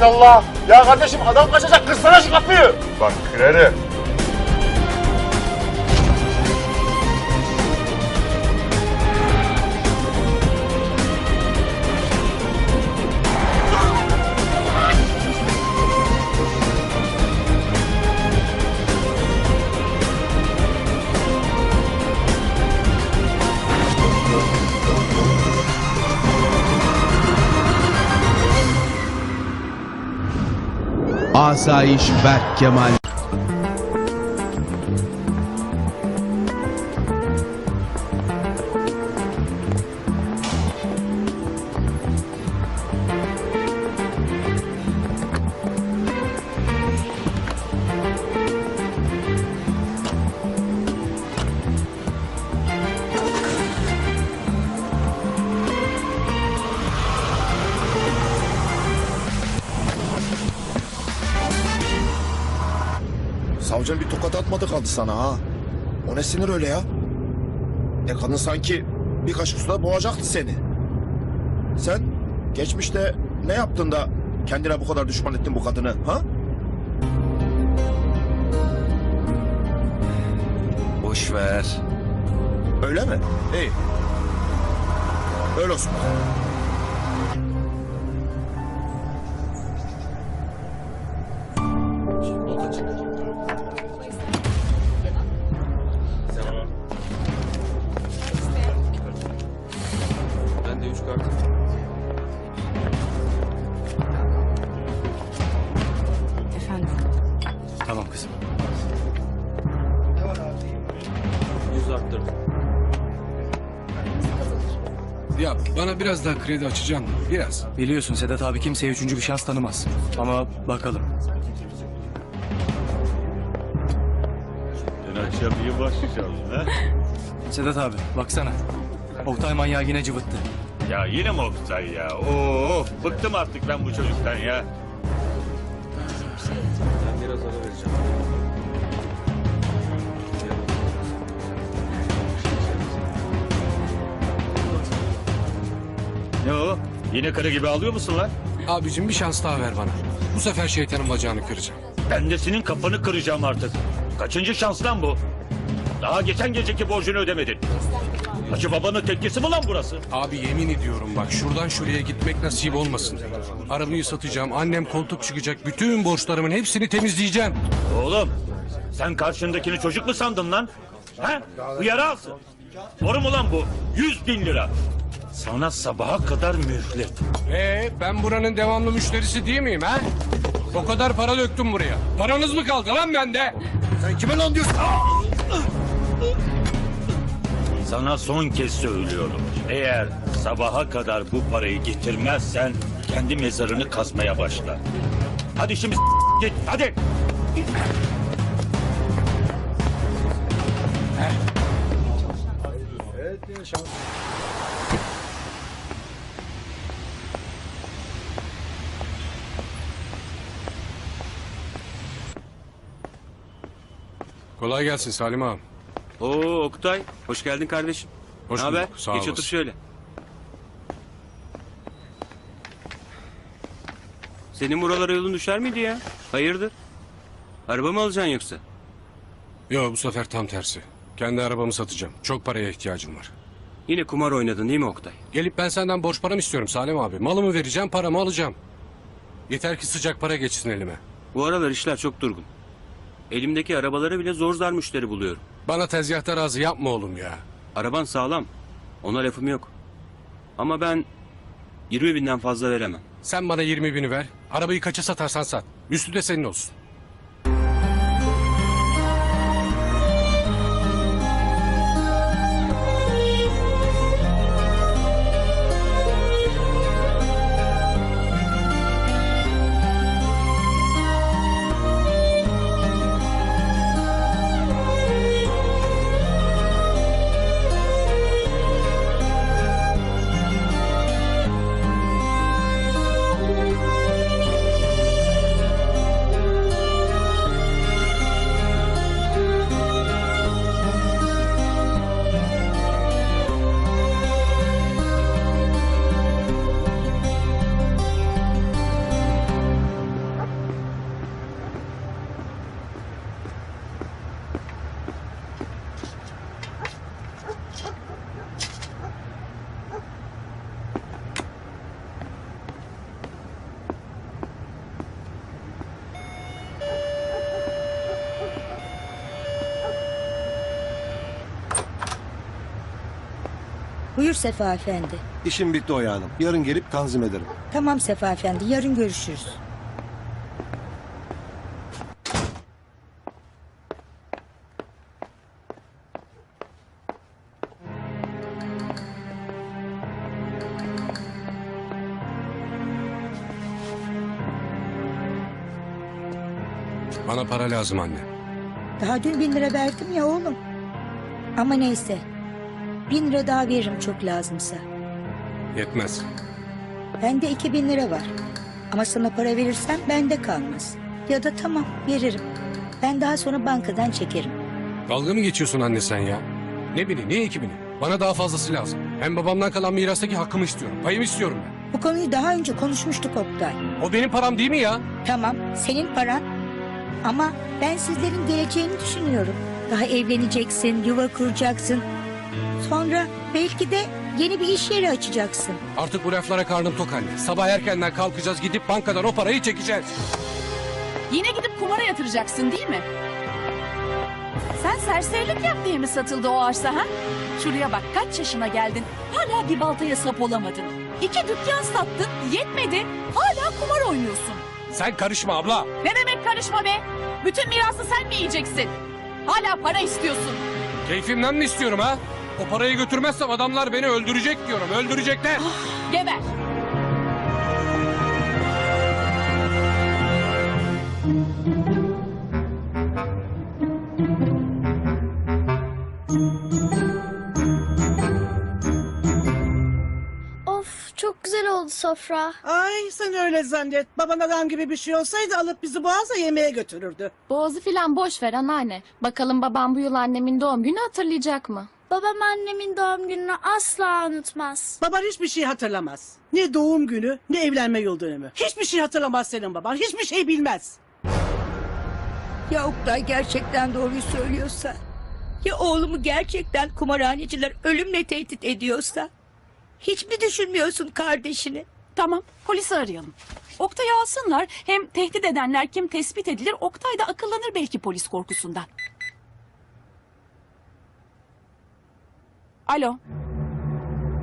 Hasbinallah. Ya kardeşim adam kaçacak kırsana şu kapıyı. Bak kırarım. Asayiş Berk Kemal sana ha. O ne sinir öyle ya? E kadın sanki bir kaşık suda boğacaktı seni. Sen geçmişte ne yaptın da kendine bu kadar düşman ettin bu kadını ha? Boş ver. Öyle mi? İyi. Öyle olsun. Biraz daha kredi açacaksın mı? Biraz. Biliyorsun Sedat abi kimseye üçüncü bir şans tanımaz. Ama bakalım. Dün akşam iyi başlayacağız ha? Sedat abi baksana. Oktay manyağı yine cıvıttı. Ya yine mi Oktay ya? Oo, bıktım artık ben bu çocuktan ya. Ben biraz ara vereceğim. Ne o? Yine karı gibi alıyor musun lan? Abicim bir şans daha ver bana. Bu sefer şeytanın bacağını kıracağım. Ben de senin kafanı kıracağım artık. Kaçıncı şans lan bu? Daha geçen geceki borcunu ödemedin. Hacı babanın tekkesi mi lan burası? Abi yemin ediyorum bak şuradan şuraya gitmek nasip olmasın. Arabayı satacağım, annem koltuk çıkacak, bütün borçlarımın hepsini temizleyeceğim. Oğlum sen karşındakini çocuk mu sandın lan? Ha? Uyarı alsın. Doğru mu lan bu? Yüz bin lira. Sana sabaha kadar mühlet. Ee ben buranın devamlı müşterisi değil miyim ha? O kadar para döktüm buraya. Paranız mı kaldı lan bende? Sen kime lan diyorsun? Sana son kez söylüyorum. Eğer sabaha kadar bu parayı getirmezsen kendi mezarını kazmaya başla. Hadi şimdi git hadi. Kolay gelsin Salim ağam. Oo Oktay, hoş geldin kardeşim. Hoş Ne haber? bulduk, sağ Geç olasın. otur şöyle. Senin buralara yolun düşer miydi ya? Hayırdır? Araba mı alacaksın yoksa? Yo bu sefer tam tersi. Kendi arabamı satacağım. Çok paraya ihtiyacım var. Yine kumar oynadın değil mi Oktay? Gelip ben senden borç param istiyorum Salim abi. Malımı vereceğim, paramı alacağım. Yeter ki sıcak para geçsin elime. Bu aralar işler çok durgun. Elimdeki arabalara bile zor zar müşteri buluyorum. Bana tezgahta razı yapma oğlum ya. Araban sağlam. Ona lafım yok. Ama ben 20 binden fazla veremem. Sen bana 20 bini ver. Arabayı kaça satarsan sat. Üstü de senin olsun. Buyur Sefa Efendi. İşim bitti Oya Hanım. Yarın gelip tanzim ederim. Tamam Sefa Efendi yarın görüşürüz. Bana para lazım anne. Daha dün bin lira verdim ya oğlum. Ama neyse. Bin lira daha veririm çok lazımsa. Yetmez. Bende iki bin lira var. Ama sana para verirsem bende kalmaz. Ya da tamam veririm. Ben daha sonra bankadan çekerim. Dalga mı geçiyorsun anne sen ya? Ne bini ne ekibini? Bana daha fazlası lazım. Hem babamdan kalan mirastaki hakkımı istiyorum. Payımı istiyorum ben. Bu konuyu daha önce konuşmuştuk Oktay. O benim param değil mi ya? Tamam senin paran. Ama ben sizlerin geleceğini düşünüyorum. Daha evleneceksin, yuva kuracaksın. Sonra belki de yeni bir iş yeri açacaksın. Artık bu laflara karnım tok anne. Sabah erkenden kalkacağız gidip bankadan o parayı çekeceğiz. Yine gidip kumara yatıracaksın değil mi? Sen serserilik yap diye mi satıldı o arsa ha? Şuraya bak kaç yaşına geldin. Hala bir baltaya sap olamadın. İki dükkan sattın yetmedi. Hala kumar oynuyorsun. Sen karışma abla. Ne demek karışma be? Bütün mirası sen mi yiyeceksin? Hala para istiyorsun. Keyfimden mi istiyorum ha? O parayı götürmezsem adamlar beni öldürecek diyorum. Öldürecekler. Geber. Of çok güzel oldu sofra. Ay sen öyle zannet. Baban adam gibi bir şey olsaydı alıp bizi Boğaz'a yemeğe götürürdü. Boğazı filan boş ver anneanne. Bakalım babam bu yıl annemin doğum günü hatırlayacak mı? Babam annemin doğum gününü asla unutmaz. Baban hiçbir şey hatırlamaz. Ne doğum günü ne evlenme yıl dönümü. Hiçbir şey hatırlamaz senin baban. Hiçbir şey bilmez. Ya Oktay gerçekten doğruyu söylüyorsa? Ya oğlumu gerçekten kumarhaneciler ölümle tehdit ediyorsa? Hiç mi düşünmüyorsun kardeşini? Tamam polisi arayalım. Oktay'ı alsınlar. Hem tehdit edenler kim tespit edilir. Oktay da akıllanır belki polis korkusundan. Alo.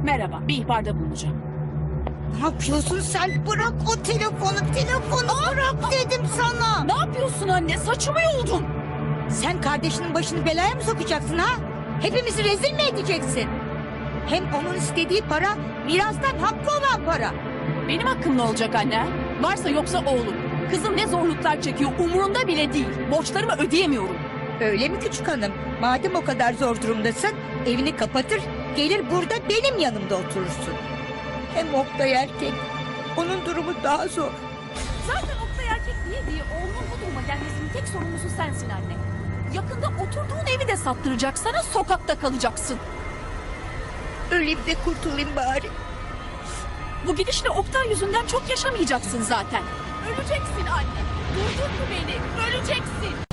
Merhaba bir ihbarda bulunacağım. Ne yapıyorsun sen? Bırak o telefonu, telefonu bırak dedim sana. Ne yapıyorsun anne saçımı yoldun. Sen kardeşinin başını belaya mı sokacaksın ha? Hepimizi rezil mi edeceksin? Hem onun istediği para mirastan hakkı olan para. Benim hakkım ne olacak anne? Varsa yoksa oğlum. Kızım ne zorluklar çekiyor umurunda bile değil. Borçlarımı ödeyemiyorum. Öyle mi küçük hanım? Madem o kadar zor durumdasın evini kapatır gelir burada benim yanımda oturursun. Hem Oktay erkek. Onun durumu daha zor. Zaten Oktay erkek diye diye oğlunun bu duruma gelmesinin tek sorumlusu sensin anne. Yakında oturduğun evi de sattıracak sana sokakta kalacaksın. Öleyim de kurtulayım bari. Bu gidişle Oktay yüzünden çok yaşamayacaksın zaten. Öleceksin anne. Duydun mu beni? Öleceksin.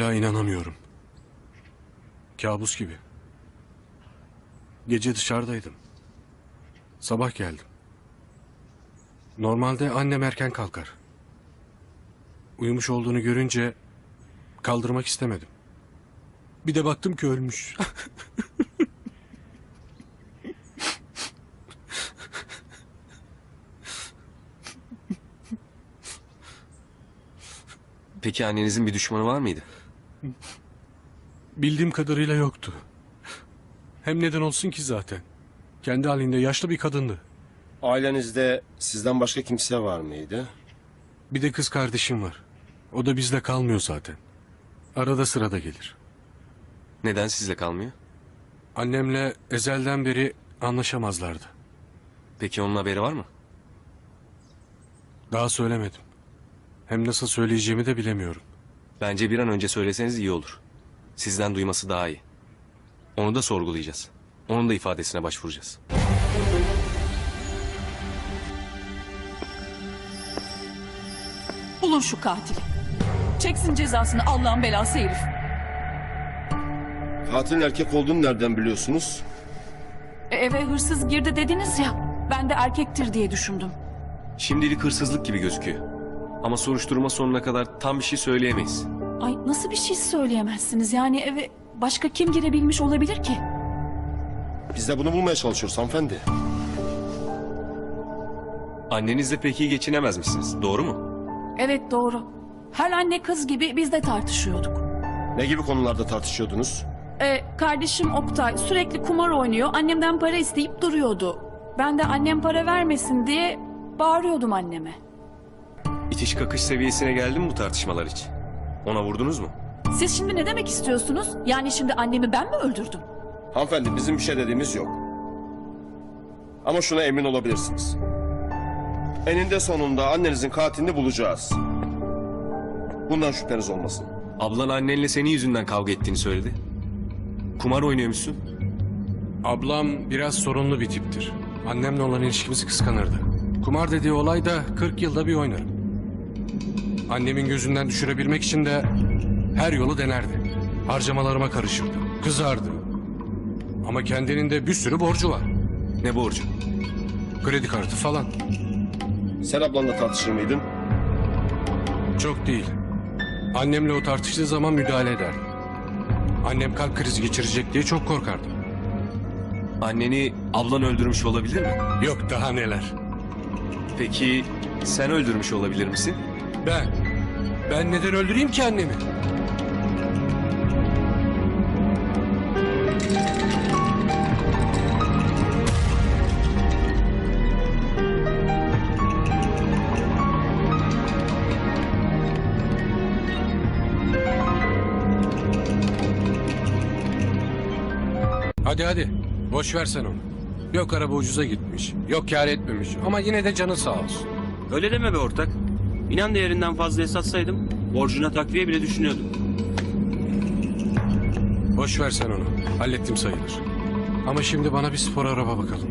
Hala inanamıyorum. Kabus gibi. Gece dışarıdaydım. Sabah geldim. Normalde annem erken kalkar. Uyumuş olduğunu görünce kaldırmak istemedim. Bir de baktım ki ölmüş. Peki annenizin bir düşmanı var mıydı? Bildiğim kadarıyla yoktu. Hem neden olsun ki zaten. Kendi halinde yaşlı bir kadındı. Ailenizde sizden başka kimse var mıydı? Bir de kız kardeşim var. O da bizde kalmıyor zaten. Arada sırada gelir. Neden sizle kalmıyor? Annemle ezelden beri anlaşamazlardı. Peki onun haberi var mı? Daha söylemedim. Hem nasıl söyleyeceğimi de bilemiyorum. Bence bir an önce söyleseniz iyi olur. Sizden duyması daha iyi. Onu da sorgulayacağız. Onun da ifadesine başvuracağız. Bulun şu katili. Çeksin cezasını Allah'ın belası herif. Katilin erkek olduğunu nereden biliyorsunuz? E, Eve hırsız girdi dediniz ya. Ben de erkektir diye düşündüm. Şimdilik hırsızlık gibi gözüküyor. Ama soruşturma sonuna kadar tam bir şey söyleyemeyiz. Ay nasıl bir şey söyleyemezsiniz yani eve başka kim girebilmiş olabilir ki? Biz de bunu bulmaya çalışıyoruz hanımefendi. Annenizle pek iyi geçinemez misiniz? Doğru mu? Evet doğru. Her anne kız gibi biz de tartışıyorduk. Ne gibi konularda tartışıyordunuz? E, kardeşim Oktay sürekli kumar oynuyor. Annemden para isteyip duruyordu. Ben de annem para vermesin diye bağırıyordum anneme. İtiş kakış seviyesine geldi mi bu tartışmalar hiç? Ona vurdunuz mu? Siz şimdi ne demek istiyorsunuz? Yani şimdi annemi ben mi öldürdüm? Hanımefendi bizim bir şey dediğimiz yok. Ama şuna emin olabilirsiniz. Eninde sonunda annenizin katilini bulacağız. Bundan şüpheniz olmasın. Ablan annenle senin yüzünden kavga ettiğini söyledi. Kumar oynuyormuşsun. Ablam biraz sorunlu bir tiptir. Annemle olan ilişkimizi kıskanırdı. Kumar dediği olay da 40 yılda bir oynarım. Annemin gözünden düşürebilmek için de her yolu denerdi. Harcamalarıma karışırdı. Kızardı. Ama kendinin de bir sürü borcu var. Ne borcu? Kredi kartı falan. Sen ablanla tartışır mıydın? Çok değil. Annemle o tartıştığı zaman müdahale ederdim. Annem kalp krizi geçirecek diye çok korkardım. Anneni ablan öldürmüş olabilir mi? Yok daha neler. Peki sen öldürmüş olabilir misin? Ben, ben neden öldüreyim ki annemi? Hadi hadi. Boş ver sen onu. Yok araba ucuza gitmiş. Yok kâr etmemiş. Ama yine de canı sağ olsun. Öyle deme be ortak. İnan değerinden fazla satsaydım borcuna takviye bile düşünüyordum. Boş ver sen onu. Hallettim sayılır. Ama şimdi bana bir spor araba bakalım.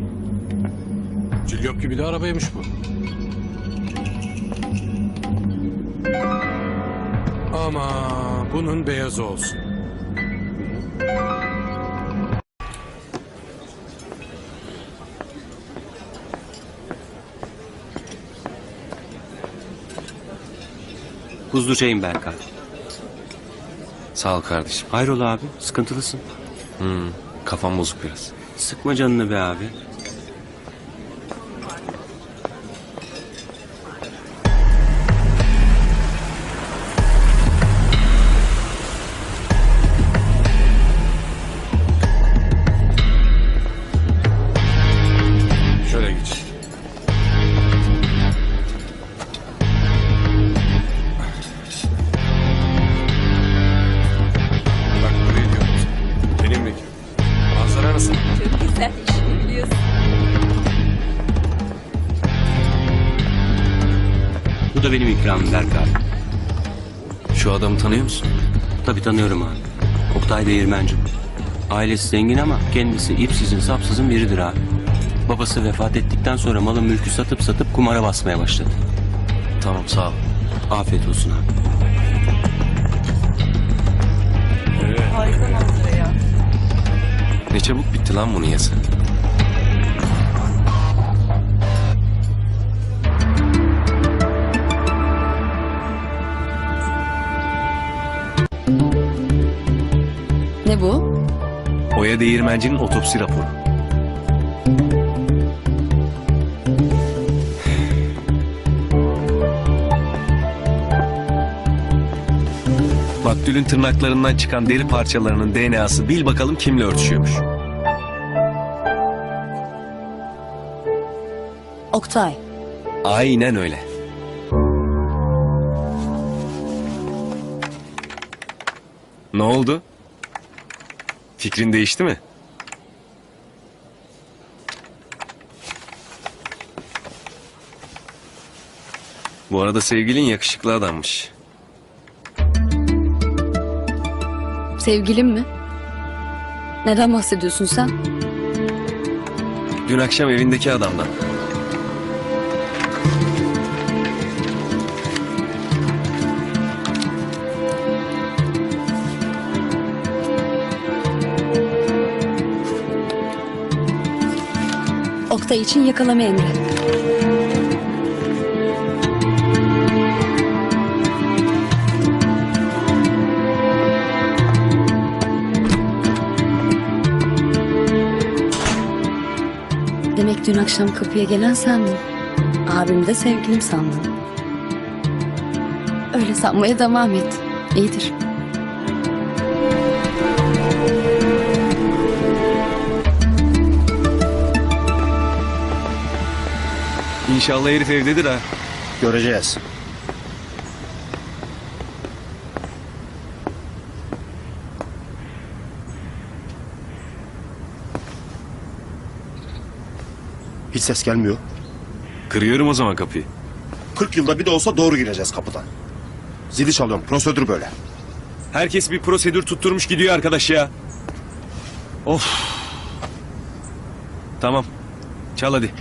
Cillop gibi de arabaymış bu. Ama bunun beyazı olsun. Buzlu çayım Berkay. Sağ ol kardeşim. Hayrola abi sıkıntılısın. Hmm, kafam bozuk biraz. Sıkma canını be abi. Bu da benim ikramım Berkay. Şu adamı tanıyor musun? Tabii tanıyorum abi. Oktay Değirmenci. Ailesi zengin ama kendisi ipsizin sapsızın biridir abi. Babası vefat ettikten sonra malı mülkü satıp satıp kumara basmaya başladı. Tamam sağ ol. Afiyet olsun abi. Ne çabuk bitti lan bunun yası. Ne bu? Oya Değirmenci'nin otopsi raporu. Gül'ün tırnaklarından çıkan deri parçalarının DNA'sı bil bakalım kimle örtüşüyormuş. Oktay. Aynen öyle. Ne oldu? Fikrin değişti mi? Bu arada sevgilin yakışıklı adammış. Sevgilim mi? Neden bahsediyorsun sen? Dün akşam evindeki adamdan. Oktay için yakalama emri. Demek dün akşam kapıya gelen sendin. Abim de sevgilim sandın. Öyle sanmaya devam et. İyidir. İnşallah herif evdedir ha. Göreceğiz. Hiç ses gelmiyor. Kırıyorum o zaman kapıyı. 40 yılda bir de olsa doğru gireceğiz kapıdan. Zili çalıyorum. Prosedür böyle. Herkes bir prosedür tutturmuş gidiyor arkadaş ya. Of. Tamam. Çal hadi.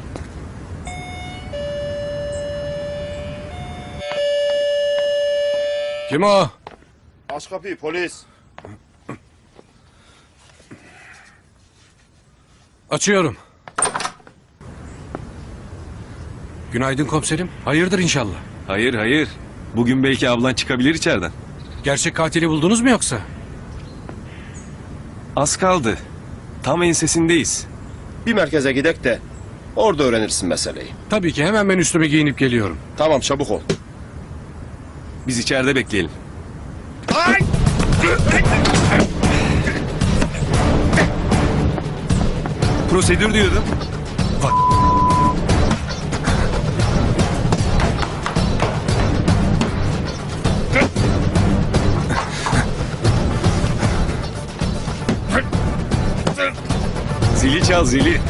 Kim o? Aç kapıyı polis. Açıyorum. Günaydın komiserim. Hayırdır inşallah. Hayır hayır. Bugün belki ablan çıkabilir içeriden. Gerçek katili buldunuz mu yoksa? Az kaldı. Tam ensesindeyiz. Bir merkeze gidek de orada öğrenirsin meseleyi. Tabii ki hemen ben üstüme giyinip geliyorum. Tamam çabuk ol. Biz içeride bekleyelim. Prosedür diyordum. Zili çal zili.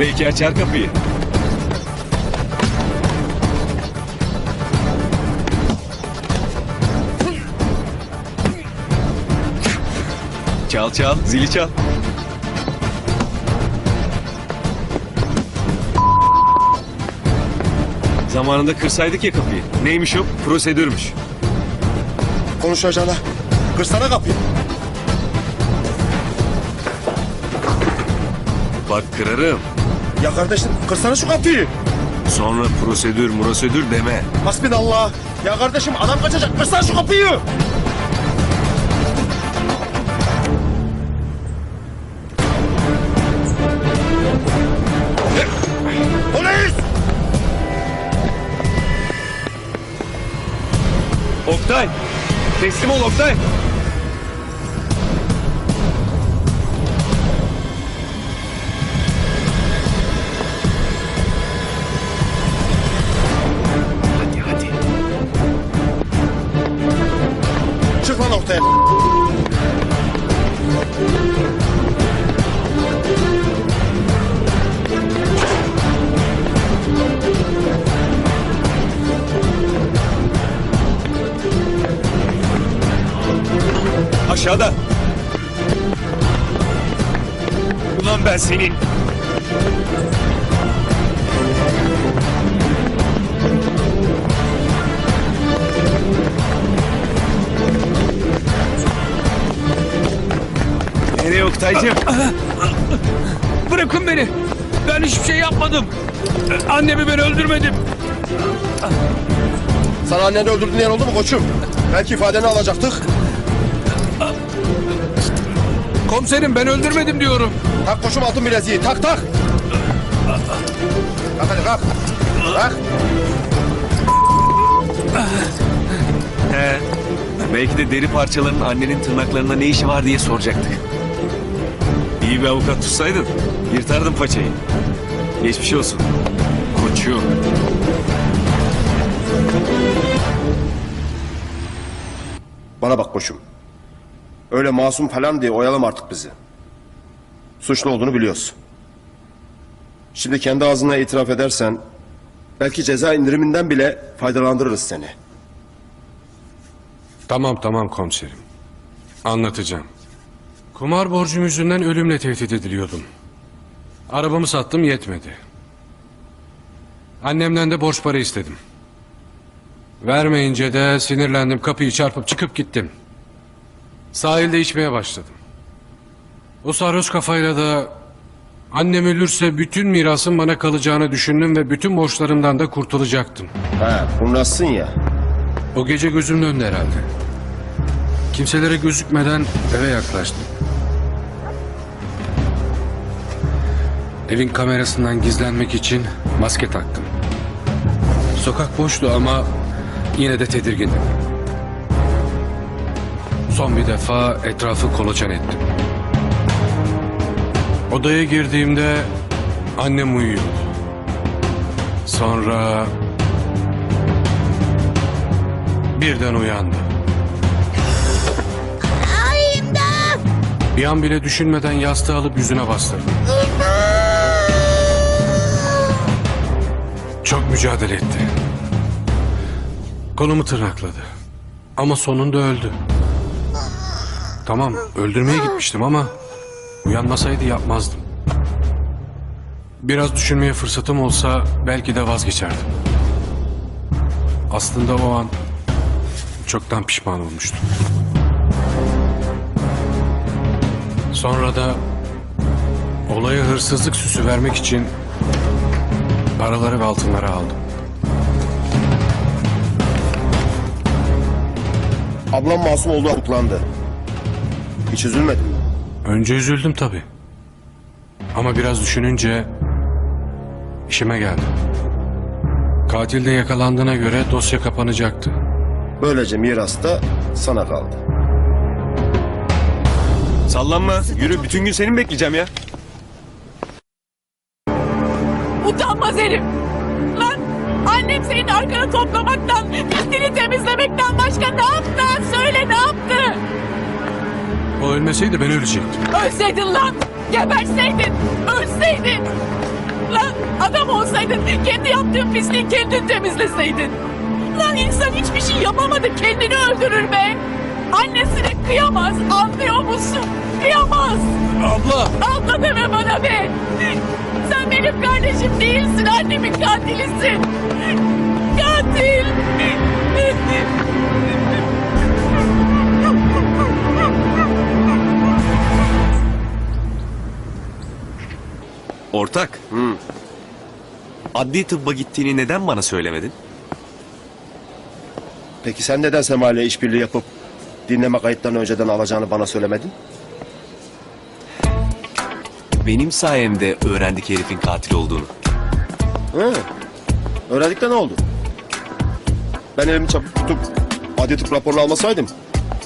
Belki açar kapıyı. Çal çal zili çal. Zamanında kırsaydık ya kapıyı. Neymiş o? Prosedürmüş. Konuşacağına. Kırsana kapıyı. Bak kırarım. Ya kardeşim kırsana şu kapıyı. Sonra prosedür prosedür deme. Hasbinallah. Ya kardeşim adam kaçacak. Kırsana şu kapıyı. Teslim ol Oktay! Hadi senin. Nereye Oktay'cığım? Bırakın beni. Ben hiçbir şey yapmadım. Annemi ben öldürmedim. Sana anneni öldürdün diyen oldu mu koçum? Belki ifadeni alacaktık. Komiserim ben öldürmedim diyorum. Tak koçum altın bileziği. Tak tak. Kalk hadi kalk. Kalk. He. Belki de deri parçalarının annenin tırnaklarında ne işi var diye soracaktık. İyi bir avukat tutsaydın yırtardın paçayı. Geçmiş olsun. Koçum. Bana bak koçum. Öyle masum falan diye oyalama artık bizi. Suçlu olduğunu biliyoruz. Şimdi kendi ağzına itiraf edersen belki ceza indiriminden bile faydalandırırız seni. Tamam tamam komiserim. Anlatacağım. Kumar borcum yüzünden ölümle tehdit ediliyordum. Arabamı sattım yetmedi. Annemden de borç para istedim. Vermeyince de sinirlendim kapıyı çarpıp çıkıp gittim. Sahilde içmeye başladım. O sarhoş kafayla da annem ölürse bütün mirasın bana kalacağını düşündüm ve bütün borçlarımdan da kurtulacaktım. Ha, kurnazsın ya. O gece gözümün önünde herhalde. Kimselere gözükmeden eve yaklaştım. Evin kamerasından gizlenmek için maske taktım. Sokak boştu ama yine de tedirgindim. Son bir defa etrafı kolaçan ettim. Odaya girdiğimde annem uyuyor. Sonra birden uyandı. Bir an bile düşünmeden yastığı alıp yüzüne bastırdım. Çok mücadele etti. Kolumu tırnakladı. Ama sonunda öldü. Tamam öldürmeye gitmiştim ama uyanmasaydı yapmazdım. Biraz düşünmeye fırsatım olsa belki de vazgeçerdim. Aslında o an çoktan pişman olmuştum. Sonra da olaya hırsızlık süsü vermek için paraları ve altınları aldım. Ablam masum olduğu tutuklandı. Hiç üzülmedin mi? Önce üzüldüm tabii. Ama biraz düşününce işime geldi. Katil de yakalandığına göre dosya kapanacaktı. Böylece miras da sana kaldı. Sallanma. Yürü bütün gün seni mi bekleyeceğim ya? Utanmaz herif. Lan annem senin arkanı toplamaktan, pisliğini temizlemekten başka ne yaptı? Söyle ne yaptı? O ölmeseydi ben ölecektim. Ölseydin lan. Geberseydin. Ölseydin. Lan adam olsaydın kendi yaptığın pisliği kendin temizleseydin. Lan insan hiçbir şey yapamadı kendini öldürür be. Annesine kıyamaz anlıyor musun? Kıyamaz. Abla! Abla deme bana be. Sen benim kardeşim değilsin annemin katilisin. Katil. Ortak. Adli tıbba gittiğini neden bana söylemedin? Peki sen neden Sema ile işbirliği yapıp dinleme kayıtlarını önceden alacağını bana söylemedin? Benim sayemde öğrendik herifin katil olduğunu. Hı. Öğrendik de ne oldu? Ben elimi çabuk tutup adli tıp raporunu almasaydım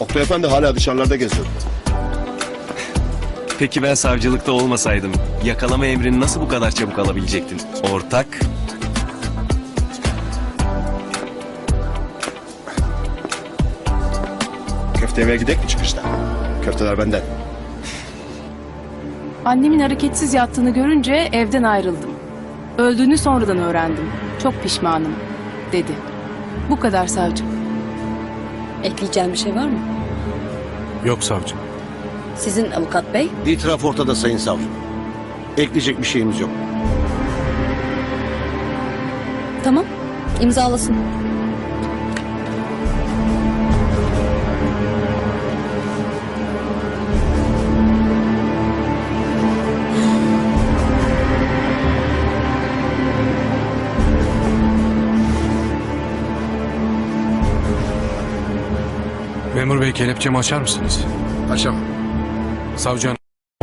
Oktay Efendi hala dışarılarda geziyordu. Peki ben savcılıkta olmasaydım yakalama emrini nasıl bu kadar çabuk alabilecektin? Ortak. Köfte yemeye gidelim mi çıkışta? Köfteler benden. Annemin hareketsiz yattığını görünce evden ayrıldım. Öldüğünü sonradan öğrendim. Çok pişmanım, dedi. Bu kadar savcım. Ekleyeceğim bir şey var mı? Yok savcım. Sizin avukat bey? İtiraf ortada sayın savcım. Ekleyecek bir şeyimiz yok. Tamam, imzalasın. Memur bey kelepçemi açar mısınız? Paşam. Savcı hanım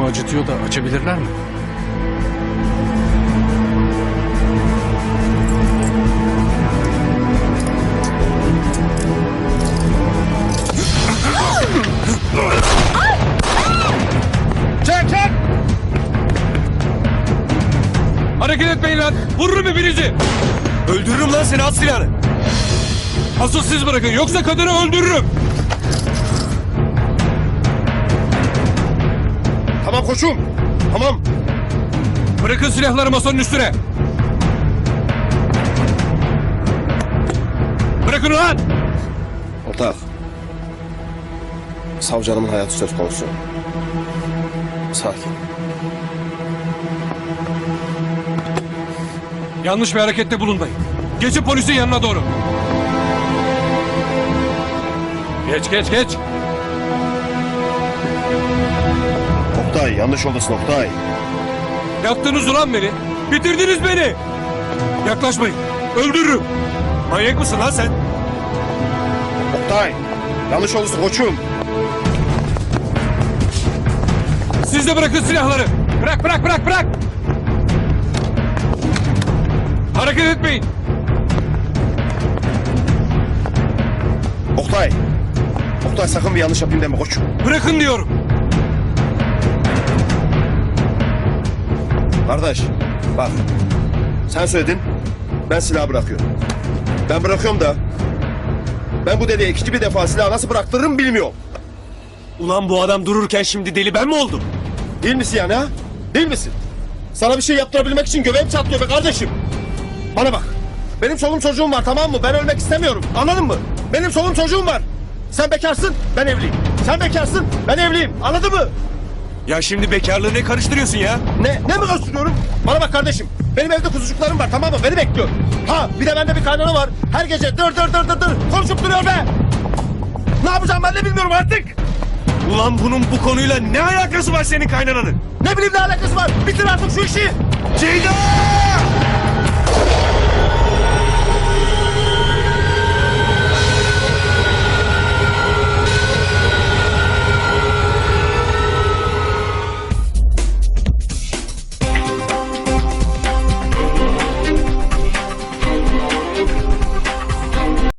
acıtıyor da açabilirler mi? Çek çek! Hareket etmeyin lan! Vururum hepinizi! Öldürürüm lan seni at silahını! Asıl siz bırakın yoksa kadını öldürürüm! Koçum. Tamam. Bırakın silahları masanın üstüne. Bırakın lan. Ortak. Savcı hanımın hayatı söz konusu. Sakin. Yanlış bir harekette bulunmayın. Geçin polisin yanına doğru. Geç geç geç. Oktay yanlış yoldasın Oktay. Yaktınız ulan beni. Bitirdiniz beni. Yaklaşmayın. Öldürürüm. Manyak mısın lan sen? Oktay. Yanlış yoldasın koçum. Siz de bırakın silahları. Bırak bırak bırak bırak. Hareket etmeyin. Oktay. Oktay sakın bir yanlış yapayım deme koçum. Bırakın diyorum. Kardeş bak. Sen söyledin. Ben silahı bırakıyorum. Ben bırakıyorum da. Ben bu deliye ikinci bir defa silahı nasıl bıraktırırım bilmiyorum. Ulan bu adam dururken şimdi deli ben mi oldum? Değil misin yani ha? Değil misin? Sana bir şey yaptırabilmek için göbeğim çatlıyor be kardeşim. Bana bak. Benim çoluğum çocuğum var tamam mı? Ben ölmek istemiyorum. Anladın mı? Benim çoluğum çocuğum var. Sen bekarsın, ben evliyim. Sen bekarsın, ben evliyim. Anladın mı? Ya şimdi bekarlığı ne karıştırıyorsun ya? Ne? Ne mi karıştırıyorum? Bana bak kardeşim. Benim evde kuzucuklarım var tamam mı? Beni bekliyor. Ha bir de bende bir kaynana var. Her gece dır dır dır dır dır konuşup duruyor be. Ne yapacağım ben de bilmiyorum artık. Ulan bunun bu konuyla ne alakası var senin kaynananın? Ne bileyim ne alakası var. Bitir artık şu işi. Ceyda!